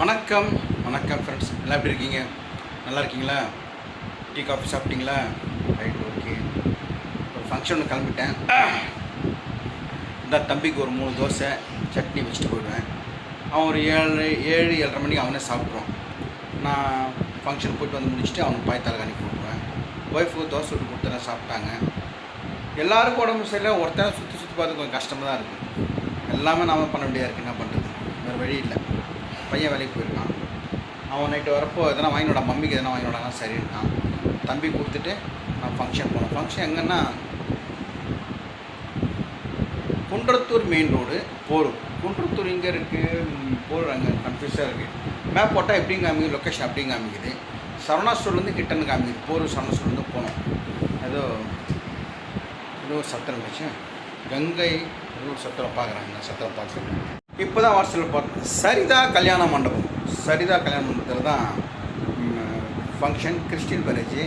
வணக்கம். வணக்கம் ஃப்ரெண்ட்ஸ் நல்லா எப்படி இருக்கீங்க? நல்லா இருக்கீங்களா? டீ காஃபி சாப்பிட்டீங்களா? ரைட் ஓகே ஒரு ஃபங்க்ஷன் கிளம்பிட்டேன். இந்த தம்பிக்கு ஒரு மூணு தோசை சட்னி வச்சுட்டு போயிடுவேன். அவன் ஒரு ஏழு ஏழு ஏழரை மணிக்கு அவனே சாப்பிட்ருவான். நான் ஃபங்க்ஷன் போயிட்டு வந்து முடிச்சுட்டு அவனுக்கு பாயத்தால் அனுப்பி விட்ருவேன் ஒய்ஃபுக்கு தோசை விட்டு கொடுத்தேன் சாப்பிட்டாங்க. எல்லாருக்கும் உடம்பு சரியில்லை. ஒருத்தனை சுற்றி சுற்றி பார்த்து கொஞ்சம் கஷ்டமாக தான் இருக்குது எல்லாமே நாம பண்ண வேண்டியதாக இருக்குது என்ன பண்ணுறது வேறு வழி இல்லை. பையன் வேலைக்கு போயிருக்கான். அவன் நைட்டு வரப்போ எதனா வாங்கினோட மம்மிக்கு எதனா வாங்கினோடனா சரின்ட்டான் தம்பி கொடுத்துட்டு நான் ஃபங்க்ஷன் போனேன் ஃபங்க்ஷன் எங்கன்னா குன்றத்தூர் மெயின் ரோடு போரும். குன்றத்தூர் இங்கே இருக்குது போர் அங்கே. கன்ஃபியூஸாக இருக்குது மேப் போட்டால் எப்படியும் காமிக்குது? லொக்கேஷன் அப்படியும் காமிக்குது. சரவணா ஸ்டோர்லேருந்து கிட்டன்னு காமிக்குது. போர் சரவணா ஸ்டோர்லேருந்து போனோம். ஏதோ ஏதோ ஒரு சத்திரம் இருந்துச்சு கங்கை ஏதோ சத்திரம் பார்க்குறாங்க. நான் சத்திரம் பார்க்குறேன் இப்போ தான் வாட்ஸ்அப்பில் பார்த்தேன் சரிதா கல்யாண மண்டபம். சரிதா கல்யாண மண்டபத்தில் தான் ஃபங்க்ஷன் கிறிஸ்டின் மேரேஜ்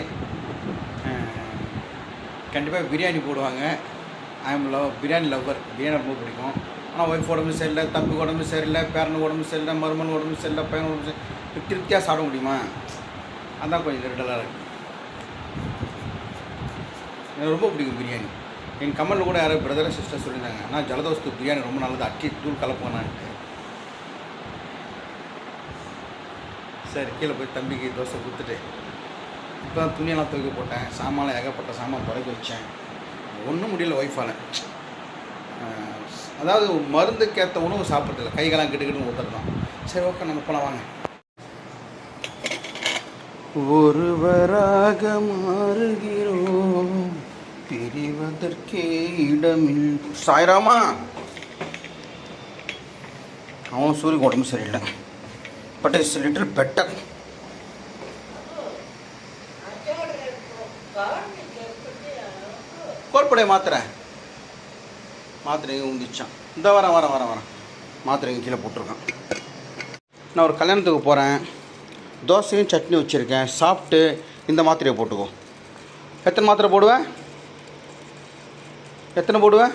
கண்டிப்பாக பிரியாணி போடுவாங்க. I'm love biryani lover biryani ரொம்ப பிடிக்கும். ஆனால் ஒய்ஃப் உடம்பு சரியில்லை தம்பி உடம்பு சரியில்லை பேரனுக்கு உடம்பு சரியில்லை மருமன் உடம்பு சரியில்லை பையன் உடம்பு சரி திருப்தியாக சாப்பிட முடியுமா? அதான் கொஞ்சம் நெருடலாக இருக்குது எனக்கு ரொம்ப பிடிக்கும் பிரியாணி. என் கமலில் கூட யாரும் பிரதர் சிஸ்டர் சொல்லியிருந்தாங்க. ஆனால் ஜலதோஷத்துக்கு பிரியாணி ரொம்ப நல்லது. அட்டி தூள் கலப்புங்கண்ணான்ட்டு சரி கீழே போய் தம்பிக்கு தோசை கொடுத்துட்டு இப்போ தான் துணியெல்லாம் தூக்கி போட்டேன். சாமான்லாம் ஏகப்பட்ட சாமான் பிறகு வச்சேன். ஒன்றும் முடியல ஒய்ஃபால் அதாவது மருந்துக்கேற்ற உணவு சாப்பிட்றதில்ல. கைகளாம் கிட்டுக்கிட்டு ஊற்றுறது சரி ஓகே நம்ம போகலாம் வாங்க. ஒருவராக மாறுகிறோம். பிரிவதற்கே இடமில். சாய்ராமா? அவன் சூரிய உடம்பு சரியில்லை. பட் இஸ் லிட்டில் பெட்டர் கோல்படைய மாத்திரை. மாத்திரையும் உந்திச்சான் இந்த வரேன் வரேன் வரேன் வரேன் மாத்திரையும் கீழே போட்டிருக்கான். நான் ஒரு கல்யாணத்துக்கு போகிறேன் தோசையும் சட்னி வச்சுருக்கேன். சாப்பிட்டு இந்த மாத்திரையை போட்டுக்கோ. எத்தனை மாத்திரை போடுவேன்? எத்தனை போடுவேன்?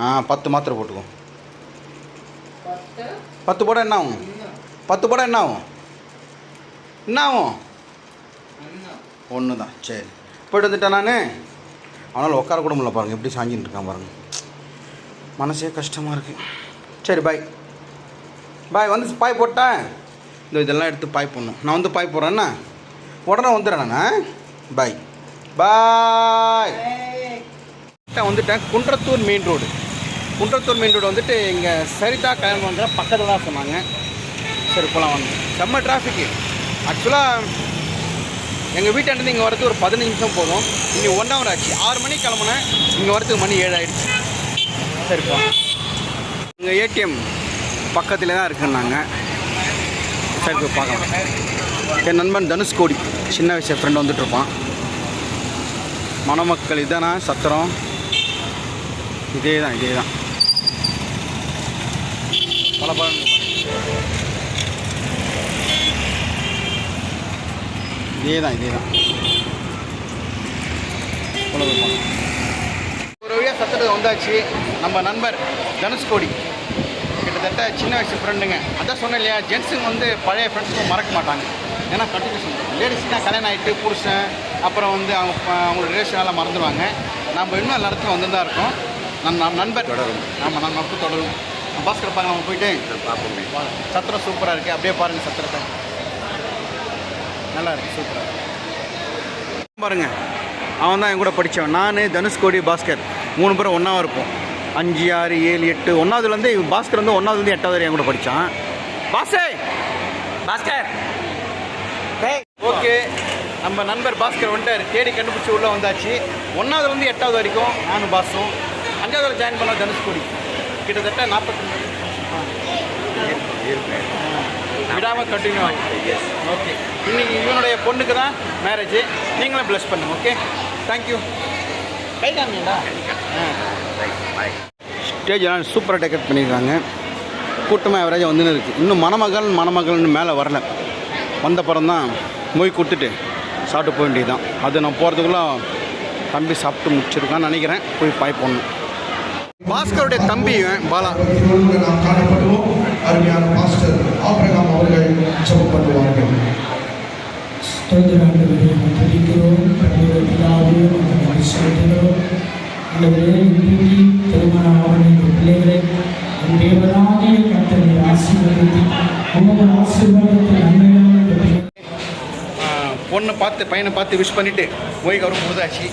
ஆ பத்து மாத்திரை போட்டுக்கோ. பத்து போட என்ன ஆகும்? பத்து படம் என்ன ஆகும்? என்ன ஆகும்? ஒன்று தான் சரி. போயிட்டு வந்துட்டேன் நான். அவனால் உட்கார கூட முடியல பாருங்கள் எப்படி சாஞ்சின்னு இருக்கான் பாருங்கள் மனசே கஷ்டமாக இருக்குது சரி பாய் பாய் வந்து பாய் போட்டேன். இந்த இதெல்லாம் எடுத்து பாய் போடணும். நான் வந்து பாய் போடுறேன்னா உடனே வந்துடுறேன் நான். பாய் பாய் வந்துட்டேன். Kundrathur main road Kundrathur main road வந்துட்டு இங்கே சரிதா கல்யாணம் வந்துட பக்கத்தில் தான் சொன்னாங்க. சரி போகலாம் வந்து செம்ம டிராஃபிக்கு ஆக்சுவலாக எங்கள் வீட்டாண்டது இங்கே வரது ஒரு பதினஞ்சு நிமிஷம் போதும். இங்கே ஒன் ஹவர் ஆச்சு. ஆறு மணிக்கு கிளம்புனேன். இங்கே வரதுக்கு மணி ஏழு ஆயிடுச்சு. சரிப்பா எங்கள் ஏடிஎம் பக்கத்தில் தான் இருக்குன்னாங்க சரி போய் பார்க்கலாம். என் நண்பன் தனுஷ்கோடி சின்ன வயசு ஃப்ரெண்ட் வந்துட்டு இருப்பான். மணமக்கள் இதானா சத்திரம். இதே தான் இதே தான் பல பல இதே தான் இதே தான். ஒரு வழியாக சத்திரத்துக்கு வந்தாச்சு. நம்ம நண்பர் தனுஷ்கோடி கிட்டத்தட்ட சின்ன வயசு ஃப்ரெண்டுங்க அதான் சொன்னேன் இல்லையா ஜென்ஸுங்க வந்து பழைய ஃப்ரெண்ட்ஸுங்க மறக்க மாட்டாங்க. ஏன்னா கண்டினியூஷன் லேடிஸ்னா கல்யாணம் ஆகிட்டு புருஷன் அப்புறம் வந்து அவங்க ப- அவங்க ரிலேஷன் எல்லாம் மறந்துடுவாங்க நம்ம இன்னும் எல்லா இடத்துக்கும் வந்து தான் இருக்கோம். நம் நம் நண்பர். தொடரும். நம்ம நட்பு தொடரும். பாஸ்கர் பாருங்க நம்ம போயிட்டு பார்ப்போமே. சத்திரம் சூப்பராக இருக்குது அப்படியே பாருங்கள் சத்திரத்தை. நல்லா இருக்கு. சூப்பராக பாருங்க அவன் தான் என் கூட படித்தவன் நான் தனுஷ்கோடி பாஸ்கர். மூணு பேரும் ஒன்றாவும் இருப்போம். அஞ்சு ஆறு ஏழு எட்டு ஒன்றாவதுலேருந்து பாஸ்கர் வந்து ஒன்றாவதுலேருந்து எட்டாவது வரை என் கூட படித்தான் பாஸ்கர்! பாஸ்கர்! ஓகே நம்ம நண்பர் பாஸ்கர் வந்துட்டார். தேடி கண்டுபிடிச்சி உள்ளே வந்தாச்சு. ஒன்றாவதுலேருந்து எட்டாவது வரைக்கும் நானும் பாஸும். அஞ்சாவது ஜாயின் பண்ண தனுஷ்கோடி. கிட்டத்தட்ட நாற்பத்தி விடாமல் கண்டினியூ ஆகும். ஓகே இன்னைக்கு இவனுடைய பொண்ணுக்கு தான் மேரேஜ் நீங்களும் ப்ளஸ் பண்ணுங்க ஓகே தேங்க்யூ கை காமிங்களா ஸ்டேஜ் எல்லாம் சூப்பராக டெக்கரேட் பண்ணியிருக்காங்க. கூட்டமாக அவரேஜ் வந்துன்னு இருக்குது இன்னும் மணமகள் மணமகள்னு மேலே வரல. வந்த படம் தான் மொய் கொடுத்துட்டு சாப்பிட்டு போக வேண்டியது தான் அது நான் போகிறதுக்குள்ள தம்பி சாப்பிட்டு முடிச்சிருக்கான்னு நினைக்கிறேன். போய் பாய் போடணும். பாஸ்கருடைய தம்பி இவன் பாலா ஆபிரகாம் அவர்கள் ஜெபம் பண்ணுவார்கள். துதிக்கிறோம். திருமண பிள்ளைகளை தேவனாகிய ஆசீர்வதித்து ஆசீர்வாதத்தை நன்மையான இந்த பொண்ணை பார்த்து பையனை பார்த்து விஷ் பண்ணிவிட்டு போய் கவரும் போதாச்சு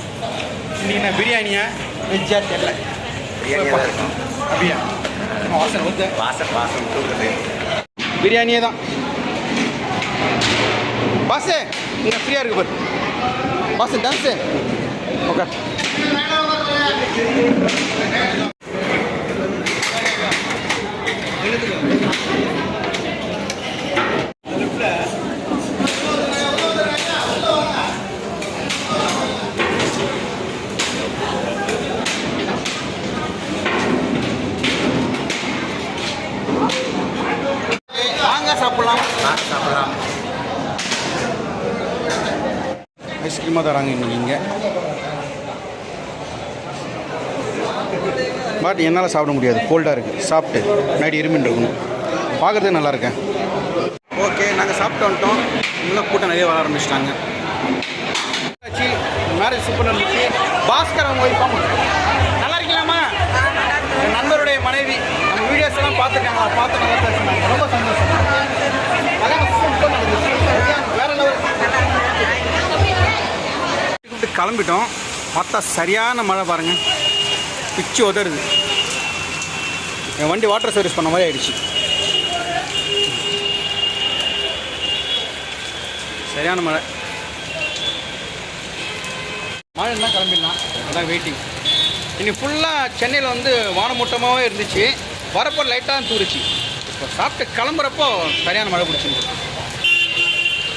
இன்னைக்கு நான் பிரியாணியா? வெஜ்ஜா தெரியல. அப்படியா? வாசனை வந்து வாசம் வாசம் தூக்குது. பிரியாணியே தான். பாசே இங்கே ஃப்ரீயாக இருக்கு பாரு. பாசு டான்ஸு ஓகே வாங்க ஐஸ்கிரீமாக தராங்க இன்னைக்கு இங்கே. பட் என்னால் சாப்பிட முடியாது. கோல்டாக இருக்குது சாப்பிட்டு நைட்டு இருமின்னு இருக்கணும். பார்க்குறதுக்கு நல்லா இருக்கேன். ஓகே நாங்கள் சாப்பிட்டு வந்துட்டோம். இன்னும் கூட்டம் நிறைய வர ஆரம்பிச்சிட்டாங்க. மேரேஜ் சூப்பர் இருந்துச்சு பாஸ்கர் அவங்க ஒய்ஃபாக நல்லா இருக்கலாமா என் நண்பருடைய மனைவி. நம்ம வீடியோஸ் எல்லாம் பார்த்துருக்காங்க பார்த்து நல்லா ரொம்ப சந்தோஷம் கல்யாணம் சூப்பர் நடந்துச்சு சரியான வேற லெவல் கூப்பிட்டு கிளம்பிட்டோம். பார்த்தா சரியான மழை பாருங்கள் பிச்சு உதருது என் வண்டி வாட்டர் சர்வீஸ் பண்ண மாதிரி ஆயிடுச்சு. சரியான மழை. மழை தான் கிளம்பிடலாம். அதான் வெயிட்டிங் இன்னைக்கு ஃபுல்லாக சென்னையில் வந்து வானமூட்டமாகவே இருந்துச்சு. வரப்போ லைட்டாக தான் தூரிச்சு. இப்போ சாப்பிட்டு கிளம்புறப்போ சரியான மழை பிடிச்சிருக்கு.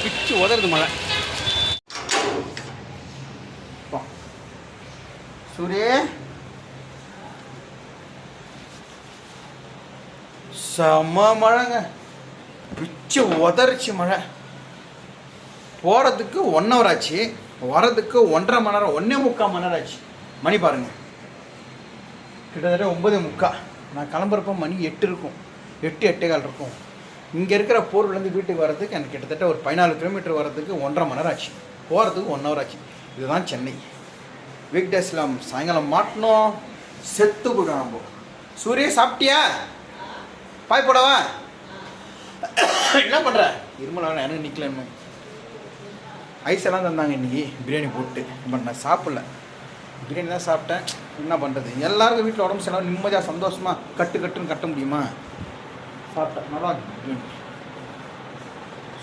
பிச்சு உதறுது மழை. சூரிய செம்ம மழைங்க. பிச்சு உதறிச்சு மழை. போகிறதுக்கு ஒன் ஹவர் ஆச்சு. வரதுக்கு ஒன்றரை மணி நேரம் ஒன்றே முக்கால் மணி நேரம் ஆச்சு. மணி பாருங்க. கிட்டத்தட்ட ஒன்பதே முக்கா நான் கிளம்புறப்ப மணி எட்டு இருக்கும். எட்டு எட்டே கால் இருக்கும். இங்கே இருக்கிற போர்லேருந்து வீட்டுக்கு வர்றதுக்கு எனக்கு கிட்டத்தட்ட ஒரு பதினாலு கிலோமீட்டர் வர்றதுக்கு ஒன்றரை மணி நேரம் ஆச்சு. போகிறதுக்கு ஒன் ஹவர் ஆச்சு. இதுதான் சென்னை. வீக் டேஸில் சாயங்காலம் மாட்டினோம் செத்து போயிடும் நம்ம. சூரிய சாப்பிட்டியா? பாய் போடவா? என்ன பண்ணுற இருமல் வேணாம் எனக்கு நிற்கல இன்னும். ஐஸ் எல்லாம் தந்தாங்க இன்னைக்கு. பிரியாணி போட்டு. பட் நான் சாப்பிடல. பிரியாணி தான் சாப்பிட்டேன். என்ன பண்ணுறது எல்லாருக்கும் வீட்டில் உடம்பு சரியில்லாமல் நிம்மதியாக சந்தோஷமாக கட்டு கட்டுன்னு கட்ட முடியுமா? சாப்பிட்டேன். நல்லா இருக்கு பிரியாணி.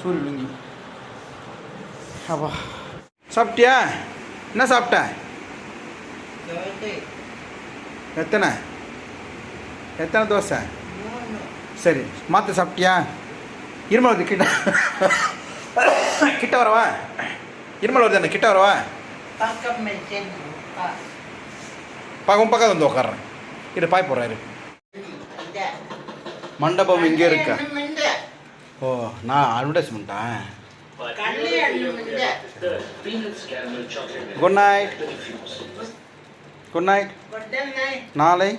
சூரிய லுங்கி அப்பா. சாப்பிட்டியா? என்ன சாப்பிட்ட? எத்தனை? எத்தனை தோசை? சரி மாற்ற சாப்பிட்டியா? இருமல் வருது கிட்ட. கிட்ட வரவா? இருமல் வருது அந்த கிட்ட வரவா? பக்கம் பக்கம் வந்து உட்காடுறேன் இரு பாய் போடுறாரு மண்டபம் இங்கே இருக்கா? ஓ நான் அட்வர்டைஸ்மெண்ட்டா? குட் நைட் குட் நைட் உடனே நாளை